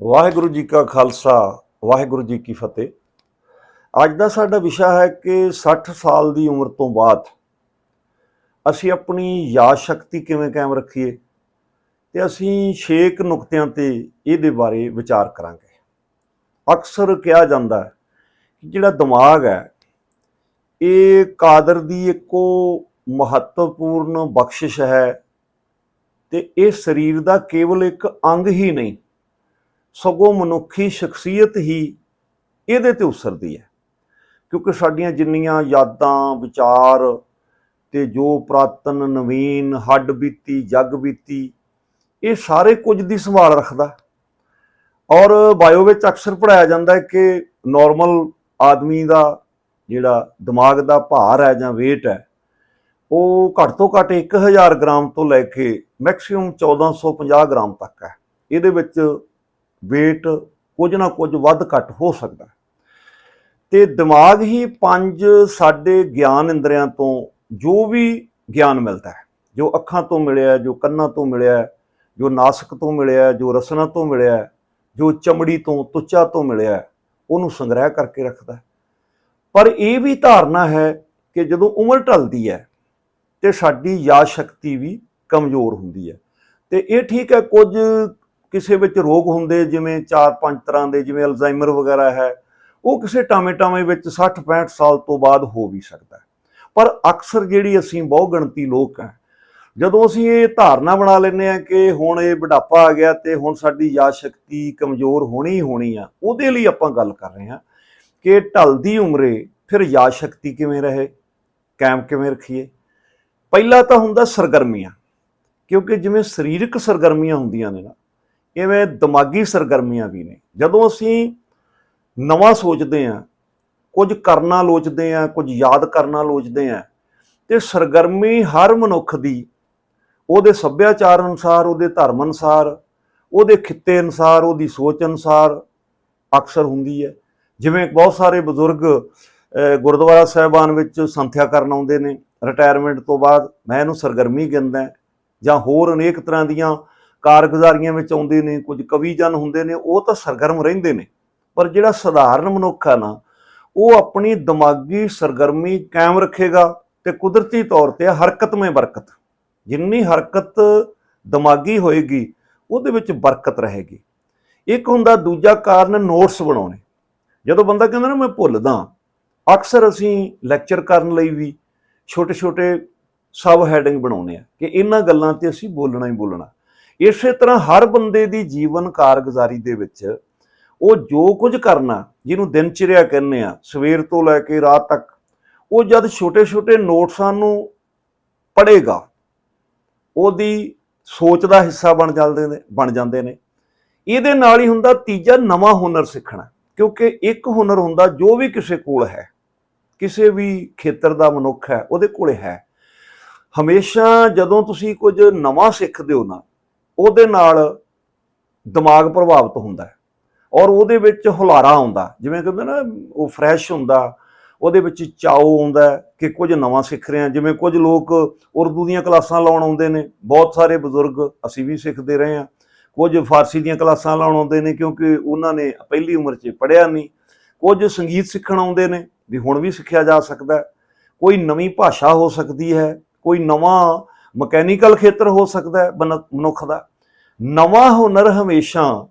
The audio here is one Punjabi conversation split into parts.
ਵਾਹਿਗੁਰੂ ਜੀ ਕਾ ਖਾਲਸਾ, ਵਾਹਿਗੁਰੂ ਜੀ ਕੀ ਫਤਿਹ। ਅੱਜ ਦਾ ਸਾਡਾ ਵਿਸ਼ਾ ਹੈ ਕਿ 60 ਸਾਲ ਦੀ ਉਮਰ ਤੋਂ ਬਾਅਦ ਅਸੀਂ ਆਪਣੀ ਯਾਦ ਸ਼ਕਤੀ ਕਿਵੇਂ ਕਾਇਮ ਰੱਖੀਏ ਤੇ ਅਸੀਂ 6 ਨੁਕਤਿਆਂ ਤੇ ਇਹਦੇ ਬਾਰੇ ਵਿਚਾਰ ਕਰਾਂਗੇ। ਅਕਸਰ ਕਿਹਾ ਜਾਂਦਾ ਹੈ ਕਿ ਜਿਹੜਾ ਦਿਮਾਗ ਹੈ, ਇਹ ਕਾਦਰ ਦੀ ਇੱਕੋ ਮਹੱਤਵਪੂਰਨ ਬਖਸ਼ਿਸ਼ ਹੈ ਤੇ ਇਹ ਸਰੀਰ ਦਾ ਕੇਵਲ ਇੱਕ ਅੰਗ ਹੀ ਨਹੀਂ ਸਗੋਂ ਮਨੁੱਖੀ ਸ਼ਖਸੀਅਤ ਹੀ ਇਹਦੇ ਤੇ ਉਸਰਦੀ ਹੈ। ਕਿਉਂਕਿ ਸਾਡੀਆਂ ਜਿੰਨੀਆਂ ਯਾਦਾਂ, ਵਿਚਾਰ ਤੇ ਜੋ ਪ੍ਰਾਤਨ, ਨਵੀਨ, ਹੱਡ ਬੀਤੀ, ਜੱਗ ਬੀਤੀ, ਇਹ ਸਾਰੇ ਕੁਝ ਦੀ ਸੰਭਾਲ ਰੱਖਦਾ। ਔਰ ਬਾਇਓ ਵਿੱਚ ਅਕਸਰ ਪੜਾਇਆ ਜਾਂਦਾ ਹੈ ਕਿ ਨਾਰਮਲ ਆਦਮੀ ਦਾ ਜਿਹੜਾ ਦਿਮਾਗ ਦਾ ਭਾਰ ਹੈ ਜਾਂ weight ਹੈ, ਉਹ ਘੱਟ ਤੋਂ ਘੱਟ 1000 ਗ੍ਰਾਮ ਤੋਂ ਲੈ ਕੇ ਮੈਕਸਿਮਮ 1450 ਗ੍ਰਾਮ ਤੱਕ ਹੈ। ਇਹਦੇ ਵਿੱਚ weight ਕੁਝ ਨਾ ਕੁਝ ਵੱਧ ਘੱਟ ਹੋ ਸਕਦਾ ਹੈ। ਤੇ ਦਿਮਾਗ ਹੀ ਪੰਜ ਸਾਡੇ ਗਿਆਨ ਇੰਦਰੀਆਂ ਤੋਂ ਜੋ ਵੀ ਗਿਆਨ ਮਿਲਦਾ ਹੈ, ਜੋ ਅੱਖਾਂ ਤੋਂ ਮਿਲਿਆ, ਜੋ ਕੰਨਾਂ ਤੋਂ ਮਿਲਿਆ, ਜੋ ਨਾਸਕ ਤੋਂ ਮਿਲਿਆ, ਜੋ ਰਸਨਾ ਤੋਂ ਮਿਲਿਆ, ਜੋ ਚਮੜੀ ਤੋਂ, ਤੁਚਾ ਤੋਂ ਮਿਲਿਆ, ਉਹਨੂੰ ਸੰਗ੍ਰਹਿ ਕਰਕੇ ਰੱਖਦਾ ਪਰ ਇਹ ਵੀ ਧਾਰਨਾ ਹੈ ਕਿ ਜਦੋਂ ਉਮਰ ਢਲਦੀ ਹੈ ਤੇ ਸਾਡੀ ਯਾਦ ਸ਼ਕਤੀ ਵੀ ਕਮਜ਼ੋਰ ਹੁੰਦੀ ਹੈ ਤੇ ਇਹ ਠੀਕ ਹੈ ਕੁਝ ਕਿਸੇ ਵਿੱਚ ਰੋਗ ਹੁੰਦੇ, ਜਿਵੇਂ 4-5 ਤਰ੍ਹਾਂ ਦੇ, ਜਿਵੇਂ ਅਲਜ਼ਾਈਮਰ ਵਗੈਰਾ ਹੈ, ਉਹ ਕਿਸੇ ਟਾਮੇ ਟਾਮੇ ਵਿੱਚ 60-65 ਸਾਲ ਤੋਂ ਬਾਅਦ ਹੋ ਵੀ ਸਕਦਾ ਪਰ ਅਕਸਰ ਜਿਹੜੀ ਅਸੀਂ ਬਹੁ ਗਿਣਤੀ ਲੋਕ ਹੈ, ਜਦੋਂ ਅਸੀਂ ਇਹ ਧਾਰਨਾ ਬਣਾ ਲੈਂਦੇ ਆ ਕਿ ਹੁਣ ਇਹ ਬੁਢਾਪਾ ਆ ਗਿਆ ਤੇ ਹੁਣ ਸਾਡੀ ਯਾਦ ਸ਼ਕਤੀ ਕਮਜ਼ੋਰ ਹੋਣੀ ਹੀ ਹੋਣੀ ਆ, ਉਹਦੇ ਲਈ ਆਪਾਂ ਗੱਲ ਕਰ ਰਹੇ ਹਾਂ ਕਿ ਢਲਦੀ ਉਮਰੇ ਫਿਰ ਯਾਦ ਸ਼ਕਤੀ ਕਿਵੇਂ ਰਹੇ, ਕਾਇਮ ਕਿਵੇਂ ਰੱਖੀਏ। ਪਹਿਲਾ ਤਾਂ ਹੁੰਦਾ ਸਰਗਰਮੀਆਂ, ਕਿਉਂਕਿ ਜਿਵੇਂ ਸਰੀਰਕ ਸਰਗਰਮੀਆਂ ਹੁੰਦੀਆਂ ਨੇ ਨਾ ਇਵੇਂ ਦਿਮਾਗੀ ਸਰਗਰਮੀਆਂ ਵੀ ਨੇ। ਜਦੋਂ ਅਸੀਂ ਨਵਾਂ ਸੋਚਦੇ ਆ ਕੁਝ ਕਰਨਾ ਲੋਚਦੇ ਆ ਕੁਝ ਯਾਦ ਕਰਨਾ ਲੋਚਦੇ ਆ ਤੇ ਸਰਗਰਮੀ ਹਰ ਮਨੁੱਖ ਦੀ, ਉਹਦੇ ਸੱਭਿਆਚਾਰ ਅਨੁਸਾਰ, ਉਹਦੇ ਧਰਮ ਅਨੁਸਾਰ, ਉਹਦੇ ਖਿੱਤੇ ਅਨੁਸਾਰ, ਉਹਦੀ ਸੋਚ ਅਨੁਸਾਰ ਅਕਸਰ ਹੁੰਦੀ ਹੈ। ਜਿਵੇਂ ਬਹੁਤ ਸਾਰੇ ਬਜ਼ੁਰਗ ਗੁਰਦੁਆਰਾ ਸਾਹਿਬਾਨ ਵਿੱਚ ਸੰਥਿਆ ਕਰਨ ਆਉਂਦੇ ਨੇ ਰਿਟਾਇਰਮੈਂਟ ਤੋਂ ਬਾਅਦ ਮੈਂ ਇਹਨੂੰ ਸਰਗਰਮੀ ਗਿਣਦਾ ਜਾਂ ਹੋਰ ਅਨੇਕ ਤਰ੍ਹਾਂ ਦੀਆਂ ਕਾਰਗੁਜ਼ਾਰੀਆਂ ਵਿੱਚ ਆਉਂਦੇ ਨੇ, ਕੁਝ ਕਵੀ ਜਨ ਹੁੰਦੇ ਨੇ, ਉਹ ਤਾਂ ਸਰਗਰਮ ਰਹਿੰਦੇ ਨੇ। ਪਰ ਜਿਹੜਾ ਸਧਾਰਨ ਮਨੁੱਖ ਆ ਨਾ, ਉਹ ਆਪਣੀ ਦਿਮਾਗੀ ਸਰਗਰਮੀ ਕਾਇਮ ਰੱਖੇਗਾ ਤੇ ਕੁਦਰਤੀ ਤੌਰ ਤੇ ਹਰਕਤਮੇ ਬਰਕਤ, ਜਿੰਨੀ ਹਰਕਤ ਦਿਮਾਗੀ ਹੋਏਗੀ, ਉਹਦੇ ਵਿੱਚ ਬਰਕਤ ਰਹੇਗੀ। ਇੱਕ ਹੁੰਦਾ ਦੂਜਾ ਕਾਰਨ ਨੋਟਸ ਬਣਾਉਣੇ। ਜਦੋਂ ਬੰਦਾ ਕਹਿੰਦਾ ਨਾ, ਮੈਂ ਭੁੱਲਦਾ ਅਕਸਰ ਅਸੀਂ ਲੈਕਚਰ ਕਰਨ ਲਈ ਵੀ ਛੋਟੇ ਛੋਟੇ ਸਬ ਹੈਡਿੰਗ ਬਣਾਉਨੇ ਆ ਕਿ ਇਹਨਾਂ ਗੱਲਾਂ ਤੇ ਅਸੀਂ ਬੋਲਣਾ ਹੀ ਬੋਲਣਾ। ਇਸੇ ਤਰ੍ਹਾਂ ਹਰ ਬੰਦੇ ਦੀ ਜੀਵਨ ਕਾਰਗੁਜ਼ਾਰੀ ਦੇ ਵਿੱਚ ਉਹ ਜੋ ਕੁਝ ਕਰਨਾ ਜਿਹਨੂੰ ਦਿਨਚਰਿਆ ਕਹਿੰਦੇ ਆ, ਸਵੇਰ ਤੋਂ ਲੈ ਕੇ ਰਾਤ ਤੱਕ, ਉਹ ਜਦ ਛੋਟੇ ਛੋਟੇ ਨੋਟਸਾਂ ਨੂੰ ਪੜ੍ਹੇਗਾ, ਉਹਦੀ ਸੋਚ ਦਾ ਹਿੱਸਾ ਬਣ ਜਾਂਦੇ ਨੇ, ਬਣ ਜਾਂਦੇ ਨੇ। ਇਹਦੇ ਨਾਲ ਹੀ ਹੁੰਦਾ ਤੀਜਾ ਨਵਾਂ ਹੁਨਰ ਸਿੱਖਣਾ, ਕਿਉਂਕਿ ਇੱਕ ਹੁਨਰ ਹੁੰਦਾ ਜੋ ਵੀ ਕਿਸੇ ਕੋਲ ਹੈ, ਕਿਸੇ ਵੀ ਖੇਤਰ ਦਾ ਮਨੁੱਖ ਹੈ, ਉਹਦੇ ਕੋਲੇ ਹੈ। ਹਮੇਸ਼ਾ ਜਦੋਂ ਤੁਸੀਂ ਕੁਝ ਨਵਾਂ ਸਿੱਖਦੇ ਹੋ ਨਾ ਉਹਦੇ ਨਾਲ ਦਿਮਾਗ ਪ੍ਰਭਾਵਿਤ ਹੁੰਦਾ ਹੈ ਔਰ ਉਹਦੇ ਵਿੱਚ ਹੁਲਾਰਾ ਆਉਂਦਾ ਜਿਵੇਂ ਕਹਿੰਦੇ ਨਾ, ਉਹ ਫਰੈਸ਼ ਹੁੰਦਾ, ਉਹਦੇ ਵਿੱਚ ਚਾਉ ਆਉਂਦਾ ਕਿ ਕੁਝ ਨਵਾਂ ਸਿੱਖ ਰਹੇ ਹਾਂ। ਜਿਵੇਂ ਕੁਝ ਲੋਕ ਉਰਦੂ ਦੀਆਂ ਕਲਾਸਾਂ ਲਾਉਣ ਆਉਂਦੇ ਨੇ, ਬਹੁਤ ਸਾਰੇ ਬਜ਼ੁਰਗ ਅਸੀਂ ਵੀ ਸਿੱਖਦੇ ਰਹੇ ਹਾਂ। ਕੁਝ ਫਾਰਸੀ ਦੀਆਂ ਕਲਾਸਾਂ ਲਾਉਣ ਆਉਂਦੇ ਨੇ ਕਿਉਂਕਿ ਉਹਨਾਂ ਨੇ ਪਹਿਲੀ ਉਮਰ 'ਚ ਪੜ੍ਹਿਆ ਨਹੀਂ। ਕੁਝ ਸੰਗੀਤ ਸਿੱਖਣ ਆਉਂਦੇ ਨੇ ਵੀ ਹੁਣ ਵੀ ਸਿੱਖਿਆ ਜਾ ਸਕਦਾ ਕੋਈ ਨਵੀਂ ਭਾਸ਼ਾ ਹੋ ਸਕਦੀ ਹੈ, ਕੋਈ ਨਵਾਂ ਮਕੈਨੀਕਲ ਖੇਤਰ ਹੋ ਸਕਦਾ ਹੈ ਬਨ- ਮਨੁੱਖ ਦਾ। ਨਵਾਂ ਹੁਨਰ ਹਮੇਸ਼ਾ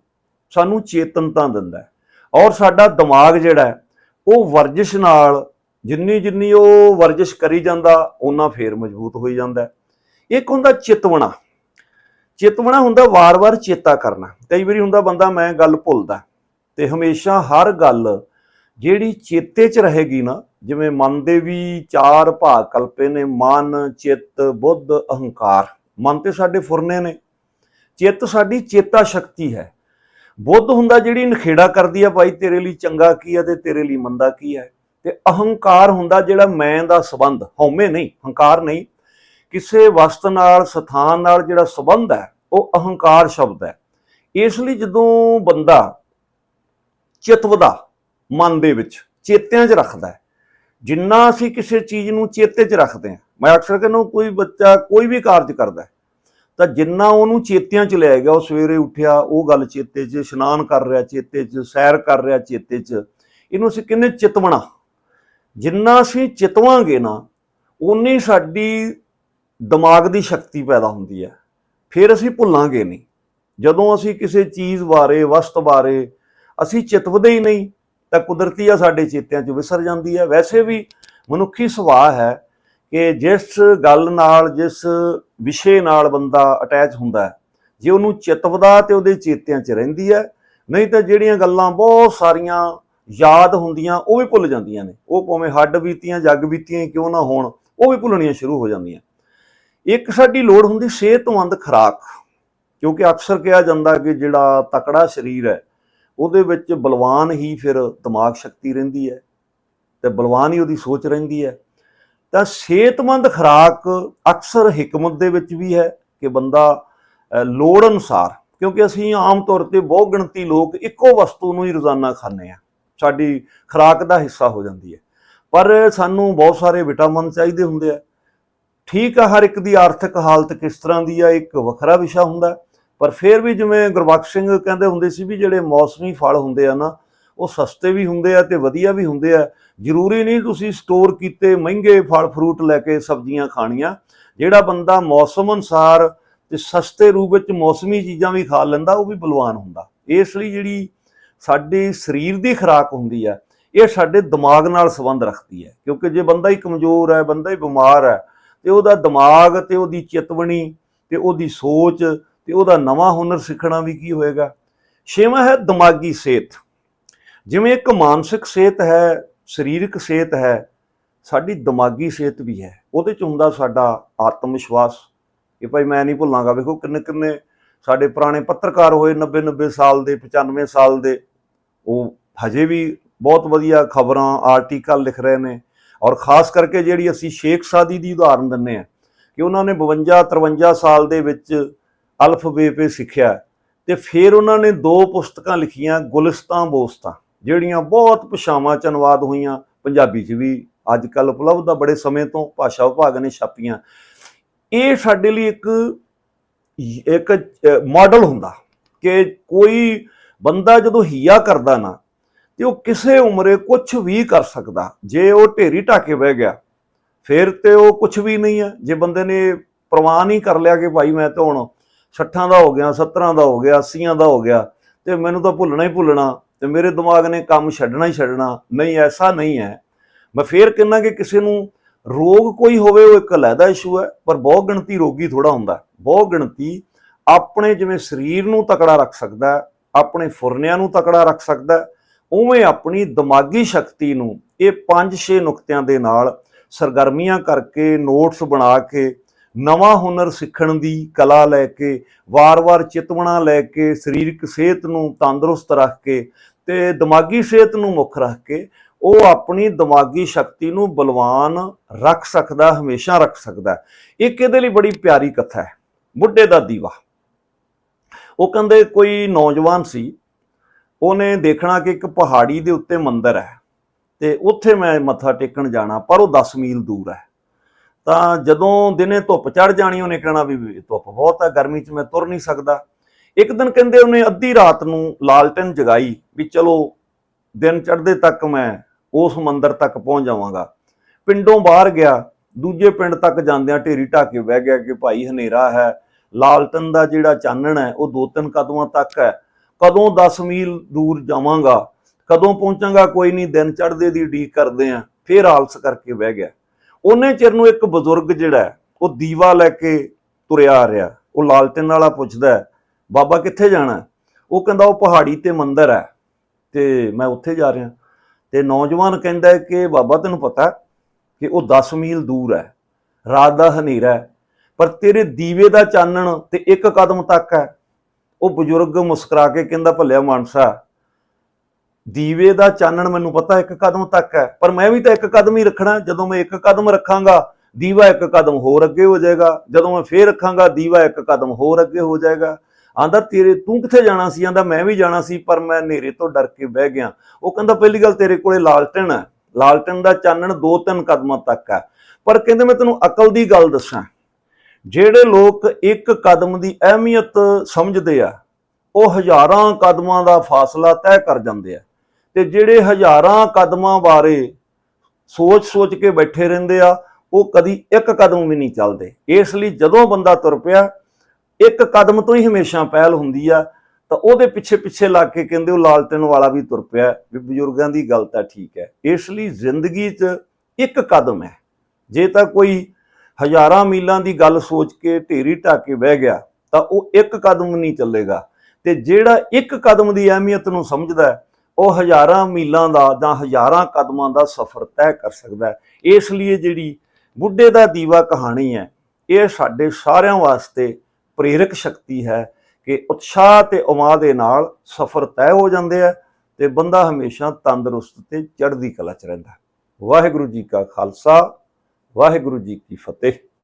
ਸਾਨੂੰ ਚੇਤਨਤਾ ਦਿੰਦਾ ਹੈ। ਔਰ ਸਾਡਾ ਦਿਮਾਗ ਜਿਹੜਾ ਹੈ, ਉਹ ਵਰਜਿਸ਼ ਨਾਲ ਜਿੰਨੀ ਜਿੰਨੀ ਉਹ ਵਰਜਿਸ਼ ਕਰੀ ਜਾਂਦਾ ਉਹਨਾਂ ਫੇਰ ਮਜ਼ਬੂਤ ਹੋਈ ਜਾਂਦਾ ਇੱਕ ਹੁੰਦਾ ਚਿਤਵਣਾ। ਚਿਤਵਣਾ ਹੁੰਦਾ ਵਾਰ-ਵਾਰ ਚੇਤਾ ਕਰਨਾ। ਕਈ ਵਾਰੀ ਹੁੰਦਾ ਬੰਦਾ, ਮੈਂ ਗੱਲ ਭੁੱਲਦਾ, ਤੇ ਹਮੇਸ਼ਾ ਹਰ ਗੱਲ ਜਿਹੜੀ ਚੇਤੇ 'ਚ ਰਹੇਗੀ ਨਾ ਜਿਵੇਂ ਮਨ ਦੇ ਵੀ ਚਾਰ ਭਾਗ ਕਲਪੇ ਨੇ, ਮਨ, ਚਿੱਤ, ਬੁੱਧ, ਅਹੰਕਾਰ। ਮਨ ਤੇ ਸਾਡੇ ਫੁਰਨੇ ਨੇ। ਚਿੱਤ ਸਾਡੀ ਚੇਤਾ ਸ਼ਕਤੀ ਹੈ। ਬੁੱਧ ਹੁੰਦਾ ਜਿਹੜੀ ਨਖੇੜਾ ਕਰਦੀ ਆ, ਭਾਈ ਤੇਰੇ ਲਈ ਚੰਗਾ ਕੀ ਹੈ ਤੇ ਤੇਰੇ ਲਈ ਮੰਦਾ ਕੀ ਹੈ ਤੇ ਅਹੰਕਾਰ ਹੁੰਦਾ ਜਿਹੜਾ ਮੈਂ ਦਾ ਸਬੰਧ, ਹਉਮੈ ਨਹੀਂ, ਹੰਕਾਰ ਨਹੀਂ। ਕਿਸੇ ਵਸਤ ਨਾਲ, ਸਥਾਨ ਨਾਲ ਜਿਹੜਾ ਸਬੰਧ ਹੈ, ਉਹ ਅਹੰਕਾਰ ਸ਼ਬਦ ਹੈ। ਇਸ ਲਈ ਜਦੋਂ ਬੰਦਾ ਚਿਤਵਦਾ ਮਨ ਦੇ ਵਿੱਚ, ਚੇਤਿਆਂ 'ਚ ਰੱਖਦਾ ਹੈ ਜਿੰਨਾ ਅਸੀਂ ਕਿਸੇ ਚੀਜ਼ ਨੂੰ ਚੇਤੇ 'ਚ ਰੱਖਦੇ ਹਾਂ, ਮੈਂ ਅਕਸਰ ਕਹਿੰਦਾ ਕੋਈ ਬੱਚਾ ਕੋਈ ਵੀ ਕਾਰਜ ਕਰਦਾ ਤਾਂ ਜਿੰਨਾ ਉਹਨੂੰ ਚੇਤਿਆਂ ਚ ਲੈ ਗਿਆ, ਉਹ ਸਵੇਰੇ ਉੱਠਿਆ, ਉਹ ਗੱਲ ਚੇਤੇ 'ਚ, ਇਸ਼ਨਾਨ ਕਰ ਰਿਹਾ ਚੇਤੇ 'ਚ, ਸੈਰ ਕਰ ਰਿਹਾ ਚੇਤੇ 'ਚ, ਇਹਨੂੰ ਅਸੀਂ ਕਿੰਨੇ ਚਿਤਵਣਾ। ਜਿੰਨਾ ਅਸੀਂ ਚਿਤਵਾਂਗੇ ਨਾ ਉਨੀ ਸਾਡੀ ਦਿਮਾਗ ਦੀ ਸ਼ਕਤੀ ਪੈਦਾ ਹੁੰਦੀ ਹੈ, ਫਿਰ ਅਸੀਂ ਭੁੱਲਾਂਗੇ ਨਹੀਂ। ਜਦੋਂ ਅਸੀਂ ਕਿਸੇ ਚੀਜ਼ ਬਾਰੇ, ਵਸਤ ਬਾਰੇ ਅਸੀਂ ਚਿਤਵਦੇ ਹੀ ਨਹੀਂ ਤਾਂ ਕੁਦਰਤੀ ਆ ਸਾਡੇ ਚੇਤਿਆਂ 'ਚ ਵਿਸਰ ਜਾਂਦੀ ਹੈ ਵੈਸੇ ਵੀ ਮਨੁੱਖੀ ਸੁਭਾਅ ਹੈ ਕਿ ਜਿਸ ਗੱਲ ਨਾਲ, ਜਿਸ ਵਿਸ਼ੇ ਨਾਲ ਬੰਦਾ ਅਟੈਚ ਹੁੰਦਾ ਹੈ, ਜੇ ਉਹਨੂੰ ਚਿਤਵਦਾ ਤੇ ਉਹਦੇ ਚੇਤਿਆਂ 'ਚ ਰਹਿੰਦੀ ਹੈ, ਨਹੀਂ ਤਾਂ ਜਿਹੜੀਆਂ ਗੱਲਾਂ ਬਹੁਤ ਸਾਰੀਆਂ ਯਾਦ ਹੁੰਦੀਆਂ, ਉਹ ਵੀ ਭੁੱਲ ਜਾਂਦੀਆਂ ਨੇ। ਉਹ ਭਾਵੇਂ ਹੱਡ ਬੀਤੀਆਂ, ਜੱਗ ਬੀਤੀਆਂ ਕਿਉਂ ਨਾ ਹੋਣ, ਉਹ ਵੀ ਭੁੱਲਣੀਆਂ ਸ਼ੁਰੂ ਹੋ ਜਾਂਦੀਆਂ। ਇੱਕ ਸਾਡੀ ਲੋੜ ਹੁੰਦੀ ਸਿਹਤਮੰਦ ਖੁਰਾਕ, ਕਿਉਂਕਿ ਅਕਸਰ ਕਿਹਾ ਜਾਂਦਾ ਕਿ ਜਿਹੜਾ ਤਕੜਾ ਸਰੀਰ ਹੈ ਉਹਦੇ ਵਿੱਚ ਬਲਵਾਨ ਹੀ ਫਿਰ ਦਿਮਾਗ ਸ਼ਕਤੀ ਰਹਿੰਦੀ ਹੈ ਤੇ ਬਲਵਾਨ ਹੀ ਉਹਦੀ ਸੋਚ ਰਹਿੰਦੀ ਹੈ। ਤਾਂ ਸਿਹਤਮੰਦ ਖੁਰਾਕ ਅਕਸਰ ਹਕਮਤ ਦੇ ਵਿੱਚ ਵੀ ਹੈ ਕਿ ਬੰਦਾ ਲੋੜ ਅਨੁਸਾਰ, ਕਿਉਂਕਿ ਅਸੀਂ ਆਮ ਤੌਰ ਤੇ ਬਹੁ ਗਿਣਤੀ ਲੋਕ ਇੱਕੋ ਵਸਤੂ ਨੂੰ ਹੀ ਰੋਜ਼ਾਨਾ ਖਾਂਦੇ ਆ ਸਾਡੀ ਖੁਰਾਕ ਦਾ ਹਿੱਸਾ ਹੋ ਜਾਂਦੀ ਹੈ। ਪਰ ਸਾਨੂੰ ਬਹੁਤ ਸਾਰੇ ਵਿਟਾਮਿਨ ਚਾਹੀਦੇ ਹੁੰਦੇ ਆ। ਠੀਕ ਆ, ਹਰ ਇੱਕ ਦੀ ਆਰਥਿਕ ਹਾਲਤ ਕਿਸ ਤਰ੍ਹਾਂ ਦੀ ਆ, ਇੱਕ ਵੱਖਰਾ ਵਿਸ਼ਾ ਹੁੰਦਾ। ਪਰ ਫਿਰ ਵੀ ਜਿਵੇਂ ਗੁਰਬਖਸ਼ ਸਿੰਘ ਕਹਿੰਦੇ ਹੁੰਦੇ ਸੀ ਵੀ ਜਿਹੜੇ ਮੌਸਮੀ ਫਲ ਹੁੰਦੇ ਆ ਨਾ, ਉਹ ਸਸਤੇ ਵੀ ਹੁੰਦੇ ਆ ਤੇ ਵਧੀਆ ਵੀ ਹੁੰਦੇ ਆ। ਜ਼ਰੂਰੀ ਨਹੀਂ ਤੁਸੀਂ ਸਟੋਰ ਕੀਤੇ ਮਹਿੰਗੇ ਫਲ ਫਰੂਟ ਲੈ ਕੇ ਸਬਜ਼ੀਆਂ ਖਾਣੀਆਂ। ਜਿਹੜਾ ਬੰਦਾ ਮੌਸਮ ਅਨੁਸਾਰ ਤੇ ਸਸਤੇ ਰੂਪ ਵਿੱਚ ਮੌਸਮੀ ਚੀਜ਼ਾਂ ਵੀ ਖਾ ਲੈਂਦਾ, ਉਹ ਵੀ ਬਲਵਾਨ ਹੁੰਦਾ। ਇਸ ਲਈ ਜਿਹੜੀ ਸਾਡੀ ਸਰੀਰ ਦੀ ਖੁਰਾਕ ਹੁੰਦੀ ਹੈ ਇਹ ਸਾਡੇ ਦਿਮਾਗ ਨਾਲ ਸੰਬੰਧ ਰੱਖਦੀ ਹੈ। ਕਿਉਂਕਿ ਜੇ ਬੰਦਾ ਹੀ ਕਮਜ਼ੋਰ ਹੈ, ਬੰਦਾ ਹੀ ਬਿਮਾਰ ਹੈ, ਤੇ ਉਹਦਾ ਦਿਮਾਗ ਤੇ ਉਹਦੀ ਚਿਤਵਣੀ ਤੇ ਉਹਦੀ ਸੋਚ ਤੇ ਉਹਦਾ ਨਵਾਂ ਹੁਨਰ ਸਿੱਖਣਾ ਵੀ ਕੀ ਹੋਏਗਾ? ਛੇਵਾਂ ਹੈ ਦਿਮਾਗੀ ਸਿਹਤ। ਜਿਵੇਂ ਇੱਕ ਮਾਨਸਿਕ ਸਿਹਤ ਹੈ, ਸਰੀਰਕ ਸਿਹਤ ਹੈ, ਸਾਡੀ ਦਿਮਾਗੀ ਸਿਹਤ ਵੀ ਹੈ। ਉਹਦੇ ਚ ਹੁੰਦਾ ਸਾਡਾ ਆਤਮ ਵਿਸ਼ਵਾਸ। ਕਿ ਭਾਈ ਮੈਂ ਨਹੀਂ ਭੁੱਲਾਂਗਾ, ਵੇਖੋ ਕਿੰਨੇ ਕਿੰਨੇ ਸਾਡੇ ਪੁਰਾਣੇ ਪੱਤਰਕਾਰ ਹੋਏ 90 90 ਸਾਲ ਦੇ 95 ਸਾਲ ਦੇ। ਉਹ ਹਜੇ ਵੀ ਬਹੁਤ ਵਧੀਆ ਖਬਰਾਂ, ਆਰਟੀਕਲ ਲਿਖ ਰਹੇ ਨੇ। ਔਰ ਖਾਸ ਕਰਕੇ ਜਿਹੜੀ ਅਸੀਂ ਸ਼ੇਖ ਸਾਦੀ ਦੀ ਉਦਾਹਰਨ ਦਿੰਨੇ ਆ ਕਿ ਉਹਨਾਂ ਨੇ 52 53 ਸਾਲ ਦੇ ਵਿੱਚ ਅਲਫਬੇ ਸਿੱਖਿਆ ਤੇ ਫਿਰ ਉਹਨਾਂ ਨੇ ਦੋ ਪੁਸਤਕਾਂ ਲਿਖੀਆਂ ਗੁਲਿਸਤਾਂ ਬੋਸਤਾਂ, ਜਿਹੜੀਆਂ ਬਹੁਤ ਭਾਸ਼ਾਵਾਂ ਚ ਅਨੁਵਾਦ ਹੋਈਆਂ। ਪੰਜਾਬੀ ਚ ਵੀ ਅੱਜ ਕੱਲ ਉਪਲਬਧ ਆ, ਬੜੇ ਸਮੇਂ ਤੋਂ ਭਾਸ਼ਾ ਵਿਭਾਗ ਨੇ ਛਾਪੀਆਂ। ਇਹ ਸਾਡੇ ਲਈ ਇੱਕ ਇੱਕ ਮਾਡਲ ਹੁੰਦਾ ਕਿ ਕੋਈ ਬੰਦਾ ਜਦੋਂ ਹੀਆ ਕਰਦਾ ਨਾ, ਤੇ ਉਹ ਕਿਸੇ ਉਮਰੇ ਕੁਝ ਵੀ ਕਰ ਸਕਦਾ। ਜੇ ਉਹ ਢੇਰੀ ਢਾਕੇ ਬਹਿ ਗਿਆ, ਫਿਰ ਤੇ ਉਹ ਕੁਝ ਵੀ ਨਹੀਂ ਹੈ ਜੇ ਬੰਦੇ ਨੇ ਪ੍ਰਵਾਨ ਹੀ ਕਰ ਲਿਆ ਕਿ ਭਾਈ ਮੈਂ ਤਾਂ ਹੁਣ 60 ਦਾ ਹੋ ਗਿਆ 17 ਦਾ ਹੋ ਗਿਆ 80 ਦਾ ਹੋ ਗਿਆ, ਤੇ ਮੈਨੂੰ ਤਾਂ ਭੁੱਲਣਾ ਹੀ ਭੁੱਲਣਾ, ਤੇ ਮੇਰੇ ਦਿਮਾਗ ਨੇ ਕੰਮ ਛੱਡਣਾ ਹੀ ਛੱਡਣਾ, ਨਹੀਂ, ਐਸਾ ਨਹੀਂ ਹੈ। ਮੈਂ ਫੇਰ ਕਹਿੰਦਾ ਕਿ ਕਿਸੇ ਨੂੰ ਰੋਗ ਕੋਈ ਹੋਵੇ, ਉਹ ਇੱਕ ਅਲੱਗਾ ਇਸ਼ੂ ਹੈ, ਪਰ ਬਹੁ ਗਿਣਤੀ ਰੋਗੀ ਥੋੜਾ ਹੁੰਦਾ ਬਹੁ ਗਿਣਤੀ ਆਪਣੇ ਜਿਵੇਂ ਸਰੀਰ ਨੂੰ ਤਕੜਾ ਰੱਖ ਸਕਦਾ ਆਪਣੇ ਫੁਰਨਿਆਂ ਨੂੰ ਤਕੜਾ ਰੱਖ ਸਕਦਾ ਉਵੇਂ ਆਪਣੀ ਦਿਮਾਗੀ ਸ਼ਕਤੀ ਨੂੰ ਇਹ 5-6 ਨੁਕਤਿਆਂ ਦੇ ਨਾਲ ਸਰਗਰਮੀਆਂ ਕਰਕੇ ਨੋਟਸ ਬਣਾ ਕੇ ਨਵਾਂ ਹੁਨਰ ਸਿੱਖਣ ਦੀ ਕਲਾ ਲੈ ਕੇ, ਵਾਰ-ਵਾਰ ਚਿਤਵਣਾ ਲੈ ਕੇ, ਸਰੀਰਕ ਸਿਹਤ ਨੂੰ ਤੰਦਰੁਸਤ ਰੱਖ ਕੇ ਤੇ ਦਿਮਾਗੀ ਸਿਹਤ ਨੂੰ ਮੁੱਖ ਰੱਖ ਕੇ ਉਹ ਆਪਣੀ ਦਿਮਾਗੀ ਸ਼ਕਤੀ ਨੂੰ ਬਲਵਾਨ ਰੱਖ ਸਕਦਾ, ਹਮੇਸ਼ਾ ਰੱਖ ਸਕਦਾ। ਇੱਕ ਇਹਦੇ ਲਈ ਬੜੀ ਪਿਆਰੀ ਕਥਾ ਹੈ, ਬੁੱਢੇ ਦਾ ਦੀਵਾ। ਉਹ ਕਹਿੰਦੇ ਕੋਈ ਨੌਜਵਾਨ ਸੀ, ਉਹਨੇ ਦੇਖਣਾ ਕਿ ਇੱਕ ਪਹਾੜੀ ਦੇ ਉੱਤੇ ਮੰਦਿਰ ਹੈ ਤੇ ਉੱਥੇ ਮੈਂ ਮੱਥਾ ਟੇਕਣ ਜਾਣਾ, ਪਰ ਉਹ 10 ਮੀਲ ਦੂਰ ਹੈ। ਤਾਂ ਜਦੋਂ ਦਿਨੇ ਧੁੱਪ ਚੜ ਜਾਣੀ, ਉਹਨੇ ਕਹਿਣਾ ਵੀ ਧੁੱਪ ਬਹੁਤ ਹੈ ਗਰਮੀ 'ਚ ਮੈਂ ਤੁਰ ਨਹੀਂ ਸਕਦਾ। ਇੱਕ ਦਿਨ ਕਹਿੰਦੇ ਉਹਨੇ ਅੱਧੀ ਰਾਤ ਨੂੰ ਲਾਲਟਨ ਜਗਾਈ ਵੀ ਚਲੋ, ਦਿਨ ਚੜ੍ਹਦੇ ਤੱਕ ਮੈਂ ਉਸ ਮੰਦਰ ਤੱਕ ਪਹੁੰਚ ਜਾਵਾਂਗਾ। ਪਿੰਡੋਂ ਬਾਹਰ ਗਿਆ, ਦੂਜੇ ਪਿੰਡ ਤੱਕ ਜਾਂਦਿਆਂ ਢੇਰੀ ਢਾਕੇ ਬਹਿ ਗਿਆ ਕਿ ਭਾਈ ਹਨੇਰਾ ਹੈ, ਲਾਲਟਨ ਦਾ ਜਿਹੜਾ ਚਾਨਣ ਹੈ, ਉਹ ਦੋ ਤਿੰਨ ਕਦਮਾਂ ਤੱਕ ਹੈ। ਕਦੋਂ 10 ਮੀਲ ਦੂਰ ਜਾਵਾਂਗਾ, ਕਦੋਂ ਪਹੁੰਚਾਂਗਾ, ਕੋਈ ਨਹੀਂ, ਦਿਨ ਚੜ੍ਹਦੇ ਦੀ ਉਡੀਕ ਕਰਦੇ ਆ ਫੇਰ ਆਲਸ ਕਰਕੇ ਬਹਿ ਗਿਆ। ਉਹਨੇ ਚਿਰ ਨੂੰ ਇੱਕ ਬਜ਼ੁਰਗ ਜਿਹੜਾ ਉਹ ਦੀਵਾ ਲੈ ਕੇ ਤੁਰਿਆ ਆ ਰਿਹਾ। ਉਹ ਲਾਲਟਨ ਵਾਲਾ ਪੁੱਛਦਾ ਬਾਬਾ ਕਿੱਥੇ ਜਾਣਾ ਉਹ ਕਹਿੰਦਾ, ਉਹ ਪਹਾੜੀ ਤੇ ਮੰਦਿਰ ਹੈ ਤੇ ਮੈਂ ਉੱਥੇ ਜਾ ਰਿਹਾ ਤੇ ਨੌਜਵਾਨ ਕਹਿੰਦਾ ਕਿ, ਬਾਬਾ, ਤੈਨੂੰ ਪਤਾ ਕਿ ਉਹ 10 ਮੀਲ ਦੂਰ ਹੈ, ਰਾਤ ਦਾ ਹਨੇਰਾ ਹੈ, ਪਰ ਤੇਰੇ ਦੀਵੇ ਦਾ ਚਾਨਣ ਤੇ ਇੱਕ ਕਦਮ ਤੱਕ ਹੈ। ਉਹ ਬਜ਼ੁਰਗ ਮੁਸਕਰਾ ਕੇ ਕਹਿੰਦਾ, ਭੱਲਿਆ ਮਾਨਸਾ ਦੀਵੇ ਦਾ ਚਾਨਣ ਮੈਨੂੰ ਪਤਾ ਇੱਕ ਕਦਮ ਤੱਕ ਹੈ, ਪਰ ਮੈਂ ਵੀ ਤਾਂ ਇੱਕ ਕਦਮ ਹੀ ਰੱਖਣਾ, ਜਦੋਂ ਮੈਂ ਇੱਕ ਕਦਮ ਰੱਖਾਂਗਾ, ਦੀਵਾ ਇੱਕ ਕਦਮ ਹੋਰ ਅੱਗੇ ਹੋ ਜਾਏਗਾ, ਜਦੋਂ ਮੈਂ ਫੇਰ ਰੱਖਾਂਗਾ, ਦੀਵਾ ਇੱਕ ਕਦਮ ਹੋਰ ਅੱਗੇ ਹੋ ਜਾਏਗਾ। ਆਂਦਾ, ਤੇਰੇ, ਤੂੰ ਕਿੱਥੇ ਜਾਣਾ ਸੀ? ਆਂਦਾ, ਮੈਂ ਵੀ ਜਾਣਾ ਸੀ, ਪਰ ਮੈਂ ਹਨੇਰੇ ਤੋਂ ਡਰ ਕੇ ਬਹਿ ਗਿਆ। ਉਹ ਕਹਿੰਦਾ, ਪਹਿਲੀ ਗੱਲ ਤੇਰੇ ਕੋਲੇ ਲਾਲਟਨ ਹੈ। ਲਾਲਟਨ ਦਾ ਚਾਨਣ ਦੋ ਤਿੰਨ ਕਦਮਾਂ ਤੱਕ ਹੈ। ਪਰ ਕਹਿੰਦੇ, ਮੈਂ ਤੈਨੂੰ ਅਕਲ ਦੀ ਗੱਲ ਦੱਸਾਂ। ਜਿਹੜੇ ਲੋਕ ਇੱਕ ਕਦਮ ਦੀ ਅਹਿਮੀਅਤ ਸਮਝਦੇ ਆ, ਉਹ ਹਜ਼ਾਰਾਂ ਕਦਮਾਂ ਦਾ ਫਾਸਲਾ ਤੈਅ ਕਰ ਜਾਂਦੇ ਆ। ਤੇ ਜਿਹੜੇ ਹਜ਼ਾਰਾਂ ਕਦਮਾਂ ਬਾਰੇ ਸੋਚ-ਸੋਚ ਕੇ ਬੈਠੇ ਰਹਿੰਦੇ ਆ, ਉਹ ਕਦੀ ਇੱਕ ਕਦਮ ਵੀ ਨਹੀਂ ਚੱਲਦੇ। ਇਸ ਲਈ ਜਦੋਂ ਬੰਦਾ ਤੁਰ ਪਿਆ, ਇੱਕ ਕਦਮ ਤੋਂ ਹੀ ਹਮੇਸ਼ਾ ਪਹਿਲ ਹੁੰਦੀ ਆ, ਤਾਂ ਉਹਦੇ ਪਿੱਛੇ ਪਿੱਛੇ ਲੱਗ ਕੇ ਕਹਿੰਦੇ ਉਹ ਲਾਲਟਨ ਵਾਲਾ ਵੀ ਤੁਰ ਪਿਆ। ਵੀ ਬਜ਼ੁਰਗਾਂ ਦੀ ਗੱਲ ਤਾਂ ਠੀਕ ਹੈ। ਇਸ ਲਈ ਜ਼ਿੰਦਗੀ 'ਚ ਇੱਕ ਕਦਮ ਹੈ। ਜੇ ਤਾਂ ਕੋਈ ਹਜ਼ਾਰਾਂ ਮੀਲਾਂ ਦੀ ਗੱਲ ਸੋਚ ਕੇ ਢੇਰੀ ਢਾਕੇ ਕੇ ਬਹਿ ਗਿਆ, ਤਾਂ ਉਹ ਇੱਕ ਕਦਮ ਨਹੀਂ ਚੱਲੇਗਾ। ਤੇ ਜਿਹੜਾ ਇੱਕ ਕਦਮ ਦੀ ਅਹਿਮੀਅਤ ਨੂੰ ਸਮਝਦਾ ਉਹ ਹਜ਼ਾਰਾਂ ਮੀਲਾਂ ਦਾ ਜਾਂ ਹਜ਼ਾਰਾਂ ਕਦਮਾਂ ਦਾ ਸਫ਼ਰ ਤੈਅ ਕਰ ਸਕਦਾ ਹੈ। ਇਸ ਲਈ ਜਿਹੜੀ ਬੁੱਢੇ ਦਾ ਦੀਵਾ ਕਹਾਣੀ ਹੈ, ਇਹ ਸਾਡੇ ਸਾਰਿਆਂ ਵਾਸਤੇ ਪ੍ਰੇਰਕ ਸ਼ਕਤੀ ਹੈ ਕਿ ਉਤਸ਼ਾਹ ਤੇ ਉਮਾ ਦੇ ਨਾਲ ਸਫ਼ਰ ਤੈਅ ਹੋ ਜਾਂਦੇ ਆ ਤੇ ਬੰਦਾ ਹਮੇਸ਼ਾ ਤੰਦਰੁਸਤ ਤੇ ਚੜ੍ਹਦੀ ਕਲਾ ਚ ਰਹਿੰਦਾ ਵਾਹਿਗੁਰੂ ਜੀ ਕਾ ਖਾਲਸਾ, ਵਾਹਿਗੁਰੂ ਜੀ ਕੀ ਫਤਿਹ।